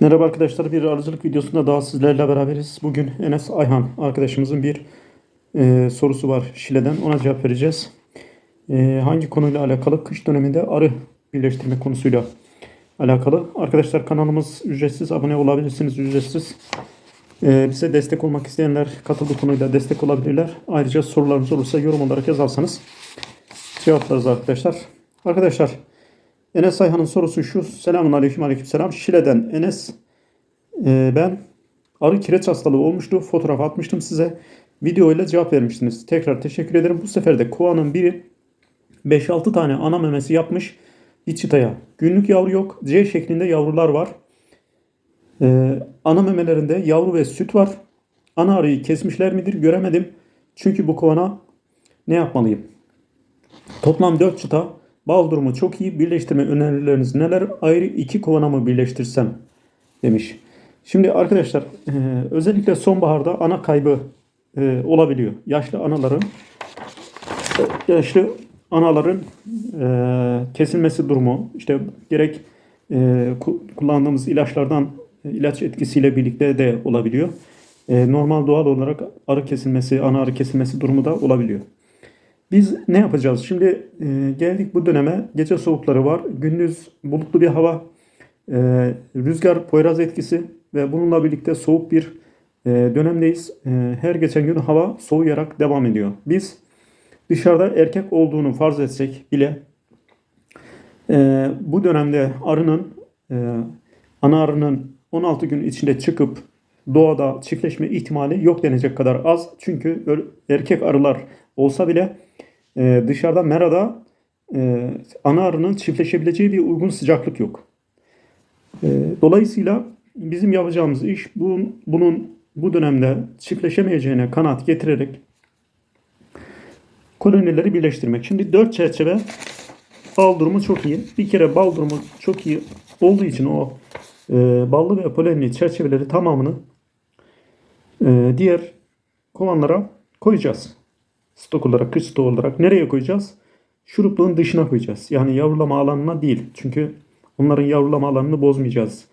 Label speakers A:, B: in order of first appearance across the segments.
A: Merhaba arkadaşlar, bir arıcılık videosunda daha sizlerle beraberiz. Bugün Enes Ayhan arkadaşımızın bir e, sorusu var Şile'den. Ona cevap vereceğiz. E, hangi konuyla alakalı? Kış döneminde arı birleştirme konusuyla alakalı. Arkadaşlar kanalımız ücretsiz. Abone olabilirsiniz ücretsiz. E, bize destek olmak isteyenler katıldığı konuyla destek olabilirler. Ayrıca sorularınız olursa yorum olarak yazarsanız cevaplarız arkadaşlar. Arkadaşlar Enes Ayhan'ın sorusu şu. Selamun aleyküm aleyküm selam. Şile'den Enes e, ben arı kireç hastalığı olmuştu. Fotoğraf atmıştım size. Video ile cevap vermiştiniz. Tekrar teşekkür ederim. Bu sefer de kovanın biri 5-6 tane ana memesi yapmış bir çıtaya. Günlük yavru yok. C şeklinde yavrular var. E, ana memelerinde yavru ve süt var. Ana arıyı kesmişler midir göremedim. Çünkü bu kovana ne yapmalıyım? Toplam 4 çıta. Bal durumu çok iyi. Birleştirme önerileriniz neler? Ayrı iki kovana mı birleştirsem? Demiş. Şimdi arkadaşlar özellikle sonbaharda ana kaybı olabiliyor. Yaşlı anaların yaşlı anaların kesilmesi durumu işte gerek ku- kullandığımız ilaçlardan ilaç etkisiyle birlikte de olabiliyor. Normal doğal olarak arı kesilmesi, ana arı kesilmesi durumu da olabiliyor. Biz ne yapacağız? Şimdi e, geldik bu döneme. Gece soğukları var. Gündüz bulutlu bir hava. e, rüzgar, poyraz etkisi ve bununla birlikte soğuk bir e, dönemdeyiz. E, her geçen gün hava soğuyarak devam ediyor. Biz dışarıda erkek olduğunu farz etsek bile e, bu dönemde arının e, ana arının 16 gün içinde çıkıp doğada çiftleşme ihtimali yok denecek kadar az. Çünkü erkek arılar olsa bile e, dışarıda merada e, ana arının çiftleşebileceği bir uygun sıcaklık yok. E, dolayısıyla bizim yapacağımız iş bunun, bunun bu dönemde çiftleşemeyeceğine kanaat getirerek kolonileri birleştirmek. Şimdi dört çerçeve bal durumu çok iyi. Bir kere bal durumu çok iyi olduğu için o e, ballı ve polenli çerçeveleri tamamını e, diğer kovanlara koyacağız. Stok olarak, kış stoğu olarak nereye koyacağız? Şurupluğun dışına koyacağız. Yani yavrulama alanına değil. Çünkü onların yavrulama alanını bozmayacağız.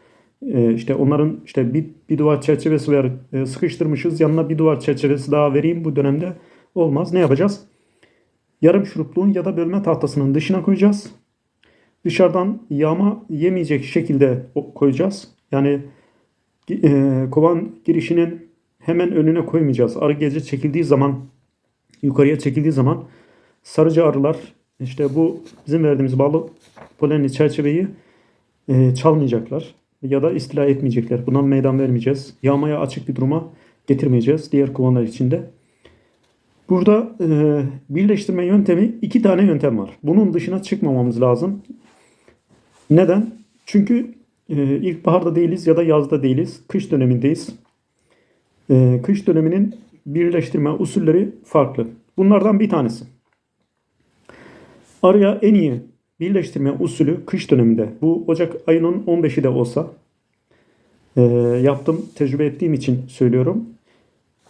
A: E, işte onların işte bir, bir duvar çerçevesi ver, e, sıkıştırmışız. Yanına bir duvar çerçevesi daha vereyim bu dönemde. Olmaz. Ne yapacağız? Yarım şurupluğun ya da bölme tahtasının dışına koyacağız. Dışarıdan yağma yemeyecek şekilde koyacağız. Yani e, kovan girişinin hemen önüne koymayacağız. Arı gece çekildiği zaman yukarıya çekildiği zaman sarıcı arılar işte bu bizim verdiğimiz bağlı polenli çerçeveyi e, çalmayacaklar ya da istila etmeyecekler. Bundan meydan vermeyeceğiz. Yağmaya açık bir duruma getirmeyeceğiz diğer kovanlar içinde. Burada e, birleştirme yöntemi iki tane yöntem var. Bunun dışına çıkmamamız lazım. Neden? Çünkü e, ilkbaharda değiliz ya da yazda değiliz. Kış dönemindeyiz. E, kış döneminin birleştirme usulleri farklı. Bunlardan bir tanesi. Araya en iyi birleştirme usulü kış döneminde. Bu Ocak ayının 15'i de olsa e, yaptım, tecrübe ettiğim için söylüyorum.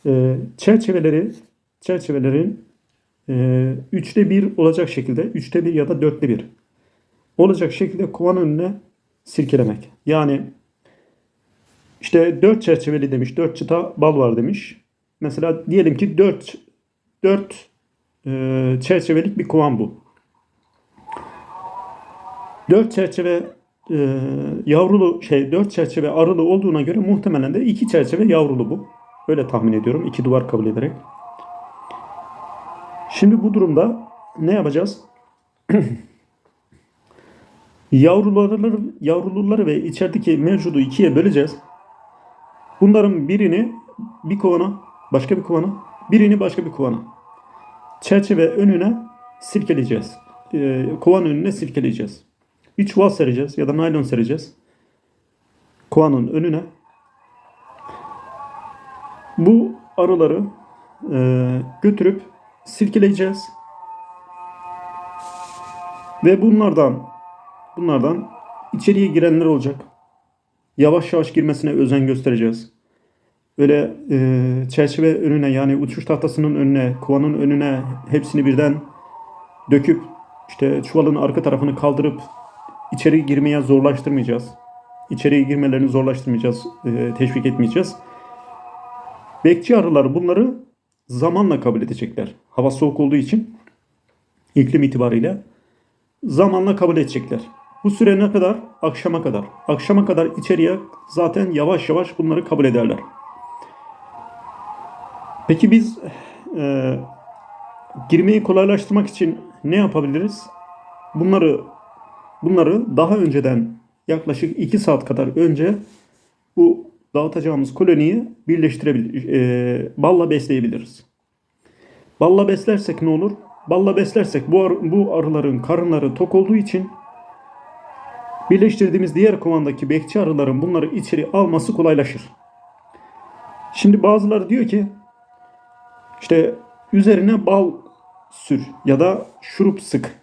A: E, çerçeveleri çerçevelerin e, üçte bir olacak şekilde, üçte bir ya da dörtte bir olacak şekilde kovanın önüne sirkelemek. Yani işte dört çerçeveli demiş, dört çıta bal var demiş. Mesela diyelim ki dört, dört e, çerçevelik bir kovan bu. Dört çerçeve e, yavrulu şey dört çerçeve arılı olduğuna göre muhtemelen de iki çerçeve yavrulu bu. Öyle tahmin ediyorum. iki duvar kabul ederek. Şimdi bu durumda ne yapacağız? Yavruları, yavruluları ve içerideki mevcudu ikiye böleceğiz. Bunların birini bir kovana, başka bir kovana, birini başka bir kovana. Çerçeve önüne sirkeleyeceğiz. Ee, kovan önüne sirkeleyeceğiz. Bir çuval sereceğiz ya da naylon sereceğiz. Kovanın önüne. Bu arıları e, götürüp sirkeleyeceğiz. Ve bunlardan bunlardan içeriye girenler olacak. Yavaş yavaş girmesine özen göstereceğiz. Öyle e, çerçeve önüne yani uçuş tahtasının önüne, kovanın önüne hepsini birden döküp işte çuvalın arka tarafını kaldırıp içeri girmeye zorlaştırmayacağız. içeriye girmelerini zorlaştırmayacağız, e, teşvik etmeyeceğiz. Bekçi arıları bunları zamanla kabul edecekler. Hava soğuk olduğu için iklim itibariyle zamanla kabul edecekler. Bu süre ne kadar? Akşama kadar. Akşama kadar içeriye zaten yavaş yavaş bunları kabul ederler. Peki biz e, girmeyi kolaylaştırmak için ne yapabiliriz? Bunları bunları daha önceden yaklaşık 2 saat kadar önce bu dağıtacağımız koloniyi birleştirebilir, e, balla besleyebiliriz. Balla beslersek ne olur? Balla beslersek bu, ar- bu arıların karınları tok olduğu için birleştirdiğimiz diğer kovandaki bekçi arıların bunları içeri alması kolaylaşır. Şimdi bazıları diyor ki işte üzerine bal sür ya da şurup sık.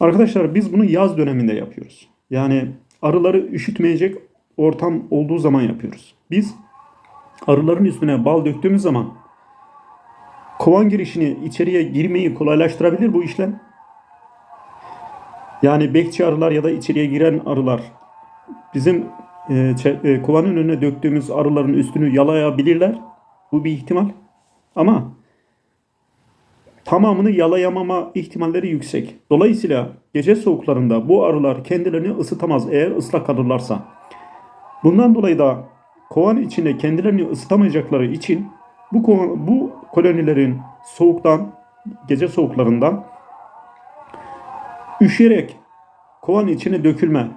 A: Arkadaşlar biz bunu yaz döneminde yapıyoruz. Yani arıları üşütmeyecek ortam olduğu zaman yapıyoruz. Biz arıların üstüne bal döktüğümüz zaman kovan girişini içeriye girmeyi kolaylaştırabilir bu işlem. Yani bekçi arılar ya da içeriye giren arılar bizim e, e, kovanın önüne döktüğümüz arıların üstünü yalayabilirler. Bu bir ihtimal. Ama tamamını yalayamama ihtimalleri yüksek. Dolayısıyla gece soğuklarında bu arılar kendilerini ısıtamaz eğer ıslak kalırlarsa. Bundan dolayı da kovan içinde kendilerini ısıtamayacakları için bu bu kolonilerin soğuktan, gece soğuklarından üşüyerek kovan içine dökülme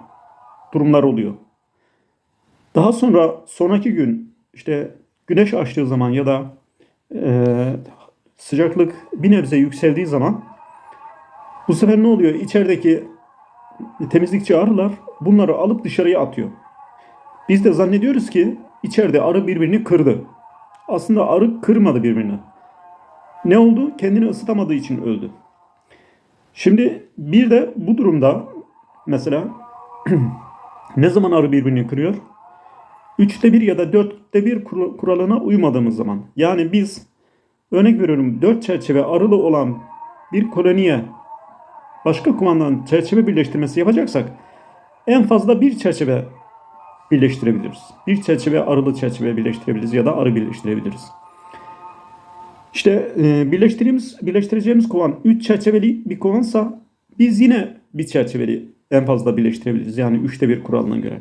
A: durumlar oluyor. Daha sonra sonraki gün işte güneş açtığı zaman ya da eee, sıcaklık bir nebze yükseldiği zaman bu sefer ne oluyor? İçerideki temizlikçi arılar bunları alıp dışarıya atıyor. Biz de zannediyoruz ki içeride arı birbirini kırdı. Aslında arı kırmadı birbirini. Ne oldu? Kendini ısıtamadığı için öldü. Şimdi bir de bu durumda mesela ne zaman arı birbirini kırıyor? Üçte bir ya da dörtte bir kur- kuralına uymadığımız zaman. Yani biz örnek veriyorum dört çerçeve arılı olan bir koloniye başka kumandan çerçeve birleştirmesi yapacaksak en fazla bir çerçeve birleştirebiliriz. Bir çerçeve arılı çerçeve birleştirebiliriz ya da arı birleştirebiliriz. İşte e, birleştirdiğimiz, birleştireceğimiz kovan 3 çerçeveli bir kovansa biz yine bir çerçeveli en fazla birleştirebiliriz. Yani 3'te 1 kuralına göre.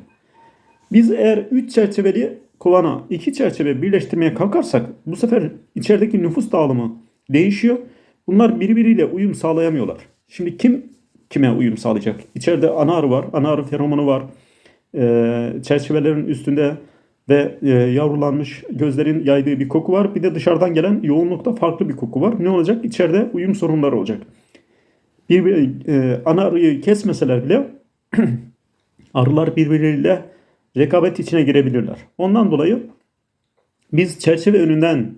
A: Biz eğer 3 çerçeveli kovana 2 çerçeve birleştirmeye kalkarsak bu sefer içerideki nüfus dağılımı değişiyor. Bunlar birbiriyle uyum sağlayamıyorlar. Şimdi kim kime uyum sağlayacak? İçeride ana arı var, ana arı feromonu var. Ee, çerçevelerin üstünde ve e, yavrulanmış gözlerin yaydığı bir koku var. Bir de dışarıdan gelen yoğunlukta farklı bir koku var. Ne olacak? İçeride uyum sorunları olacak. Bir, bir e, ana arıyı kesmeseler bile arılar birbirleriyle rekabet içine girebilirler. Ondan dolayı biz çerçeve önünden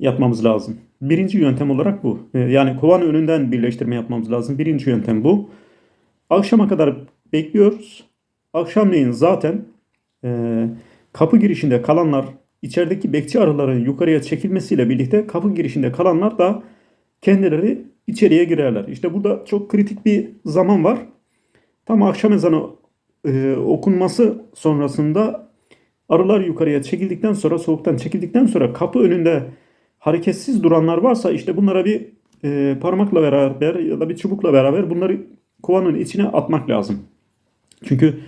A: yapmamız lazım. Birinci yöntem olarak bu. E, Yani kovan önünden birleştirme yapmamız lazım. Birinci yöntem bu. Akşama kadar bekliyoruz. Akşamleyin zaten e, kapı girişinde kalanlar içerideki bekçi arıların yukarıya çekilmesiyle birlikte kapı girişinde kalanlar da kendileri içeriye girerler. İşte burada çok kritik bir zaman var. Tam akşam ezanı e, okunması sonrasında arılar yukarıya çekildikten sonra soğuktan çekildikten sonra kapı önünde hareketsiz duranlar varsa işte bunlara bir e, parmakla beraber ya da bir çubukla beraber bunları kovanın içine atmak lazım. Çünkü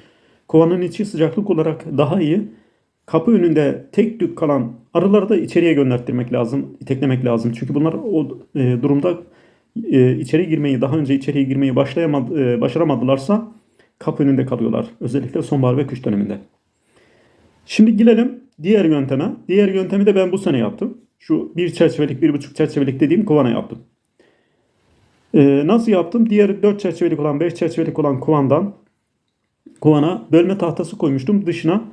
A: kovanın içi sıcaklık olarak daha iyi. Kapı önünde tek tük kalan arıları da içeriye gönderttirmek lazım, iteklemek lazım. Çünkü bunlar o e, durumda e, içeri girmeyi, daha önce içeriye girmeyi başlayamadı, e, başaramadılarsa kapı önünde kalıyorlar. Özellikle sonbahar ve kış döneminde. Şimdi gelelim diğer yönteme. Diğer yöntemi de ben bu sene yaptım. Şu bir çerçevelik, bir buçuk çerçevelik dediğim kovana yaptım. Ee, nasıl yaptım? Diğer dört çerçevelik olan, beş çerçevelik olan kovandan kovana bölme tahtası koymuştum. Dışına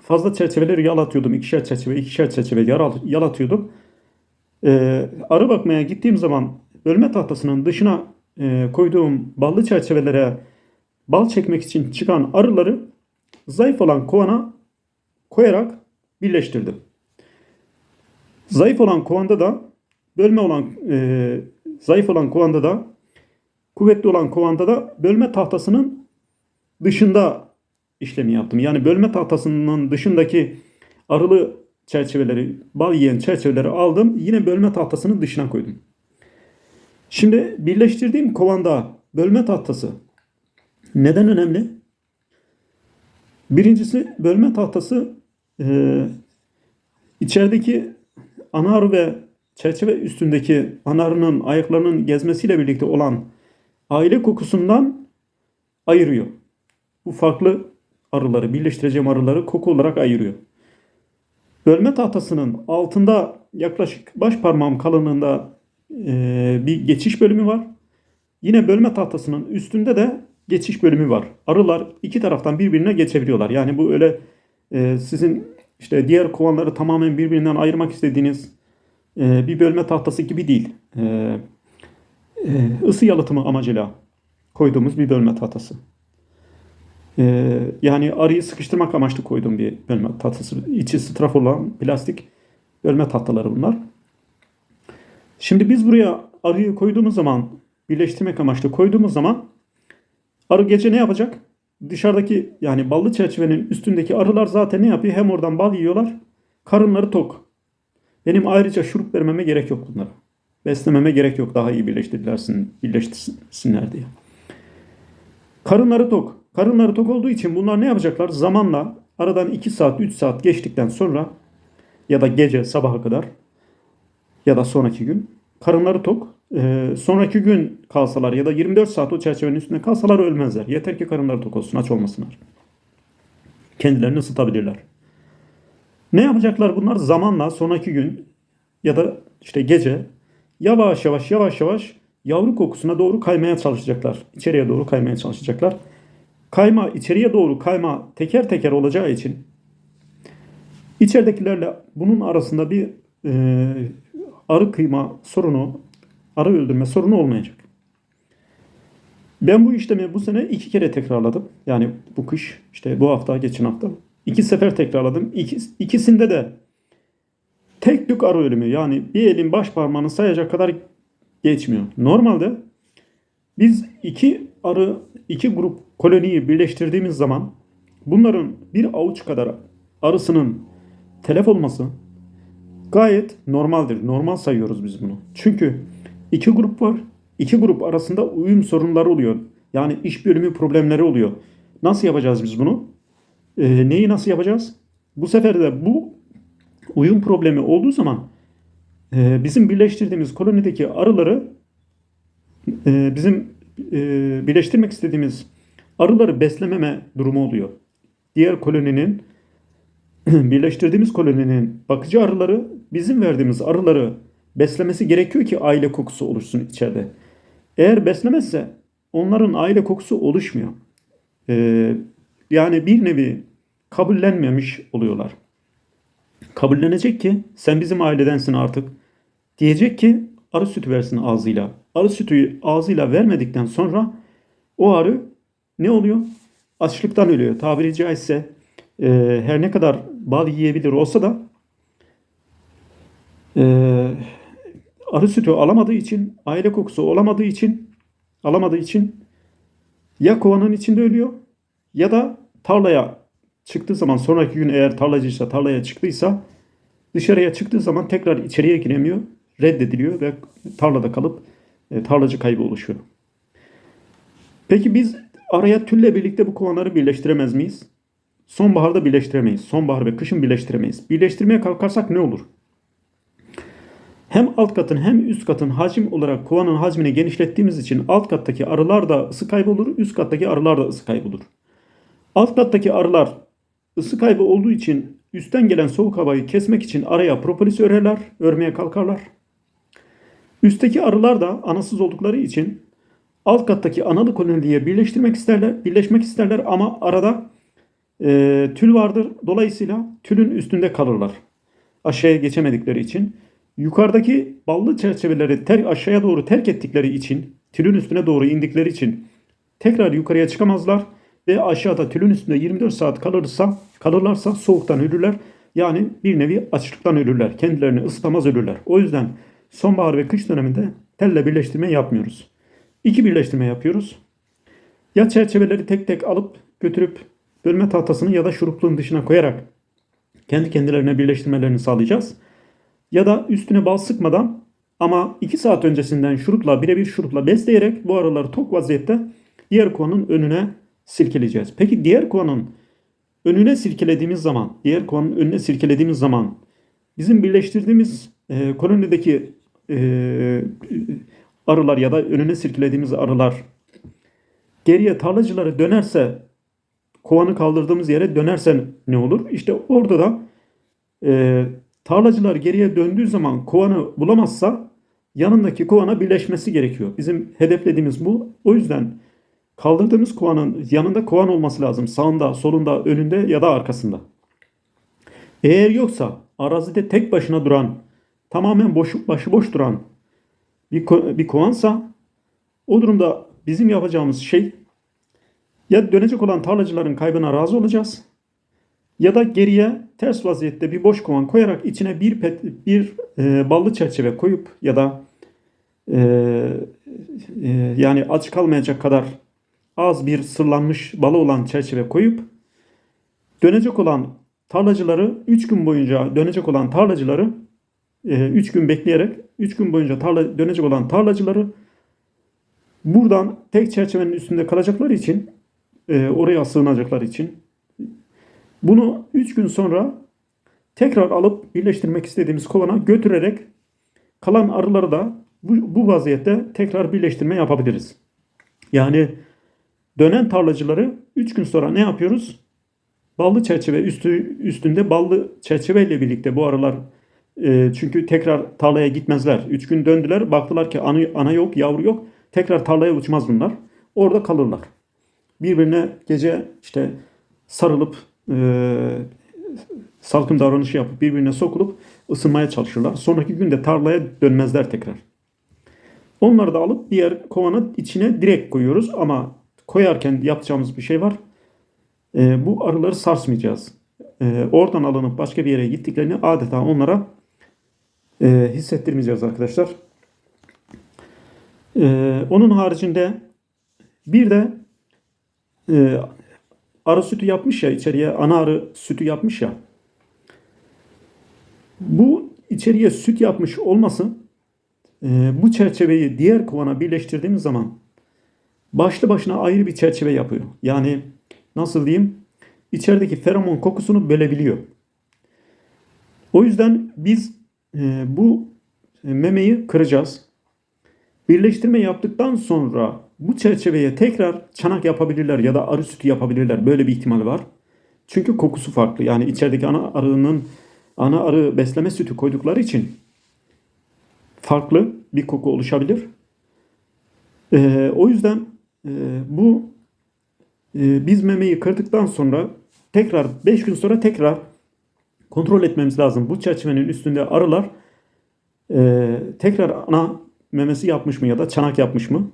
A: fazla çerçeveleri yalatıyordum. İkişer çerçeve, ikişer çerçeve yalatıyordum. E, arı bakmaya gittiğim zaman bölme tahtasının dışına e, koyduğum ballı çerçevelere bal çekmek için çıkan arıları zayıf olan kovana koyarak birleştirdim. Zayıf olan kovanda da bölme olan e, zayıf olan kovanda da kuvvetli olan kovanda da bölme tahtasının dışında işlemi yaptım. Yani bölme tahtasının dışındaki arılı çerçeveleri, bal yiyen çerçeveleri aldım. Yine bölme tahtasının dışına koydum. Şimdi birleştirdiğim kovanda bölme tahtası neden önemli? Birincisi bölme tahtası e, içerideki ana arı ve çerçeve üstündeki ana arının ayaklarının gezmesiyle birlikte olan aile kokusundan ayırıyor. Bu farklı arıları, birleştireceğim arıları koku olarak ayırıyor. Bölme tahtasının altında yaklaşık baş parmağım kalınlığında e, bir geçiş bölümü var. Yine bölme tahtasının üstünde de geçiş bölümü var. Arılar iki taraftan birbirine geçebiliyorlar. Yani bu öyle e, sizin işte diğer kovanları tamamen birbirinden ayırmak istediğiniz e, bir bölme tahtası gibi değil. E, e, ısı yalıtımı amacıyla koyduğumuz bir bölme tahtası. E, yani arıyı sıkıştırmak amaçlı koyduğum bir bölme tahtası. İçi straf olan plastik bölme tahtaları bunlar. Şimdi biz buraya arıyı koyduğumuz zaman birleştirmek amaçlı koyduğumuz zaman arı gece ne yapacak? Dışarıdaki yani ballı çerçevenin üstündeki arılar zaten ne yapıyor? Hem oradan bal yiyorlar. Karınları tok. Benim ayrıca şurup vermeme gerek yok bunlara. Beslememe gerek yok daha iyi birleştirirlersin, birleştirsinler diye. Karınları tok. Karınları tok olduğu için bunlar ne yapacaklar? Zamanla aradan 2 saat 3 saat geçtikten sonra ya da gece sabaha kadar ya da sonraki gün karınları tok. Ee, sonraki gün kalsalar ya da 24 saat o çerçevenin üstünde kalsalar ölmezler. Yeter ki karınları tok olsun aç olmasınlar. Kendilerini ısıtabilirler. Ne yapacaklar bunlar? Zamanla sonraki gün ya da işte gece yavaş yavaş yavaş yavaş yavru kokusuna doğru kaymaya çalışacaklar. İçeriye doğru kaymaya çalışacaklar. Kayma içeriye doğru kayma teker teker olacağı için içeridekilerle bunun arasında bir e, arı kıyma sorunu, arı öldürme sorunu olmayacak. Ben bu işlemi bu sene iki kere tekrarladım. Yani bu kış, işte bu hafta, geçen hafta. iki sefer tekrarladım. İkis, ikisinde de tek tük arı ölümü. Yani bir elin baş parmağını sayacak kadar geçmiyor. Normalde biz iki arı, iki grup koloniyi birleştirdiğimiz zaman bunların bir avuç kadar arısının telef olması gayet normaldir. Normal sayıyoruz biz bunu. Çünkü iki grup var. İki grup arasında uyum sorunları oluyor. Yani iş bölümü problemleri oluyor. Nasıl yapacağız biz bunu? Ee, neyi nasıl yapacağız? Bu sefer de bu uyum problemi olduğu zaman e, bizim birleştirdiğimiz kolonideki arıları e, bizim e, birleştirmek istediğimiz arıları beslememe durumu oluyor. Diğer koloninin birleştirdiğimiz koloninin bakıcı arıları bizim verdiğimiz arıları beslemesi gerekiyor ki aile kokusu oluşsun içeride. Eğer beslemezse onların aile kokusu oluşmuyor. Ee, yani bir nevi kabullenmemiş oluyorlar. Kabullenecek ki sen bizim ailedensin artık. Diyecek ki arı sütü versin ağzıyla. Arı sütü ağzıyla vermedikten sonra o arı ne oluyor? Açlıktan ölüyor. Tabiri caizse e, her ne kadar bal yiyebilir olsa da e, arı sütü alamadığı için, aile kokusu olamadığı için, alamadığı için ya kovanın içinde ölüyor ya da tarlaya çıktığı zaman sonraki gün eğer tarlacıysa tarlaya çıktıysa dışarıya çıktığı zaman tekrar içeriye giremiyor, reddediliyor ve tarlada kalıp e, tarlacı kaybı oluşuyor. Peki biz araya tülle birlikte bu kovanları birleştiremez miyiz? Sonbaharda birleştiremeyiz. Sonbahar ve kışın birleştiremeyiz. Birleştirmeye kalkarsak ne olur? Hem alt katın hem üst katın hacim olarak kovanın hacmini genişlettiğimiz için alt kattaki arılar da ısı kaybı olur, üst kattaki arılar da ısı kaybı olur. Alt kattaki arılar ısı kaybı olduğu için üstten gelen soğuk havayı kesmek için araya propolis örerler, örmeye kalkarlar. Üstteki arılar da anasız oldukları için alt kattaki analı koloniye birleştirmek isterler, birleşmek isterler ama arada e, tül vardır. Dolayısıyla tülün üstünde kalırlar. Aşağıya geçemedikleri için. Yukarıdaki ballı çerçeveleri ter, aşağıya doğru terk ettikleri için, tülün üstüne doğru indikleri için tekrar yukarıya çıkamazlar ve aşağıda tülün üstünde 24 saat kalırsa, kalırlarsa soğuktan ölürler. Yani bir nevi açlıktan ölürler. Kendilerini ısıtamaz ölürler. O yüzden sonbahar ve kış döneminde telle birleştirme yapmıyoruz. İki birleştirme yapıyoruz. Ya çerçeveleri tek tek alıp götürüp bölme tahtasını ya da şurupluğun dışına koyarak kendi kendilerine birleştirmelerini sağlayacağız. Ya da üstüne bal sıkmadan ama 2 saat öncesinden şurupla birebir şurupla besleyerek bu arıları tok vaziyette diğer kovanın önüne silkeleyeceğiz. Peki diğer kovanın önüne silkelediğimiz zaman, diğer kovanın önüne silkelediğimiz zaman bizim birleştirdiğimiz e, kolonideki e, arılar ya da önüne silkelediğimiz arılar geriye tarlacıları dönerse kovanı kaldırdığımız yere dönerse ne olur? İşte orada da e, tarlacılar geriye döndüğü zaman kovanı bulamazsa yanındaki kovana birleşmesi gerekiyor. Bizim hedeflediğimiz bu. O yüzden kaldırdığımız kovanın yanında kovan olması lazım. Sağında, solunda, önünde ya da arkasında. Eğer yoksa arazide tek başına duran, tamamen boş, başıboş duran bir, bir kovansa o durumda bizim yapacağımız şey ya dönecek olan tarlacıların kaybına razı olacağız ya da geriye ters vaziyette bir boş kovan koyarak içine bir pet, bir e, ballı çerçeve koyup ya da e, e, yani aç kalmayacak kadar az bir sırlanmış balı olan çerçeve koyup dönecek olan tarlacıları 3 gün boyunca dönecek olan tarlacıları 3 gün bekleyerek 3 gün boyunca tarla, dönecek olan tarlacıları buradan tek çerçevenin üstünde kalacakları için e, oraya sığınacaklar için bunu 3 gün sonra tekrar alıp birleştirmek istediğimiz kovana götürerek kalan arıları da bu, bu vaziyette tekrar birleştirme yapabiliriz. Yani dönen tarlacıları 3 gün sonra ne yapıyoruz? Ballı çerçeve üstü üstünde ballı çerçeveyle birlikte bu arılar e, çünkü tekrar tarlaya gitmezler. 3 gün döndüler baktılar ki ana, ana yok yavru yok. Tekrar tarlaya uçmaz bunlar. Orada kalırlar. Birbirine gece işte sarılıp e, salkım davranışı yapıp birbirine sokulup ısınmaya çalışırlar. Sonraki günde tarlaya dönmezler tekrar. Onları da alıp diğer kovana içine direkt koyuyoruz ama koyarken yapacağımız bir şey var. E, bu arıları sarsmayacağız. E, oradan alınıp başka bir yere gittiklerini adeta onlara e, hissettirmeyeceğiz arkadaşlar. E, onun haricinde bir de e, arı sütü yapmış ya içeriye ana arı sütü yapmış ya. Bu içeriye süt yapmış olması e, bu çerçeveyi diğer kovana birleştirdiğimiz zaman başlı başına ayrı bir çerçeve yapıyor. Yani nasıl diyeyim? İçerideki feromon kokusunu bölebiliyor. O yüzden biz e, bu memeyi kıracağız. Birleştirme yaptıktan sonra bu çerçeveye tekrar çanak yapabilirler ya da arı sütü yapabilirler. Böyle bir ihtimal var. Çünkü kokusu farklı. Yani içerideki ana arının ana arı besleme sütü koydukları için farklı bir koku oluşabilir. Ee, o yüzden e, bu e, biz memeyi kırdıktan sonra tekrar 5 gün sonra tekrar kontrol etmemiz lazım. Bu çerçevenin üstünde arılar e, tekrar ana memesi yapmış mı ya da çanak yapmış mı?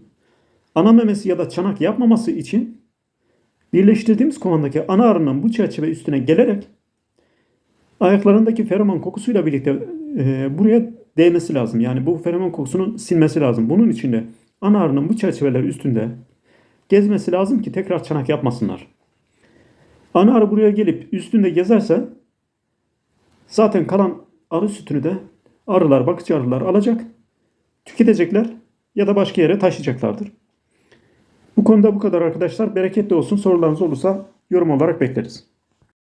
A: Ana memesi ya da çanak yapmaması için birleştirdiğimiz kovandaki ana arının bu çerçeve üstüne gelerek ayaklarındaki feromon kokusuyla birlikte e, buraya değmesi lazım. Yani bu feromon kokusunun silmesi lazım. Bunun için de ana arının bu çerçeveler üstünde gezmesi lazım ki tekrar çanak yapmasınlar. Ana arı buraya gelip üstünde gezerse zaten kalan arı sütünü de arılar, bakıcı arılar alacak, tüketecekler ya da başka yere taşıyacaklardır. Bu konuda bu kadar arkadaşlar. Bereketli olsun. Sorularınız olursa yorum olarak bekleriz.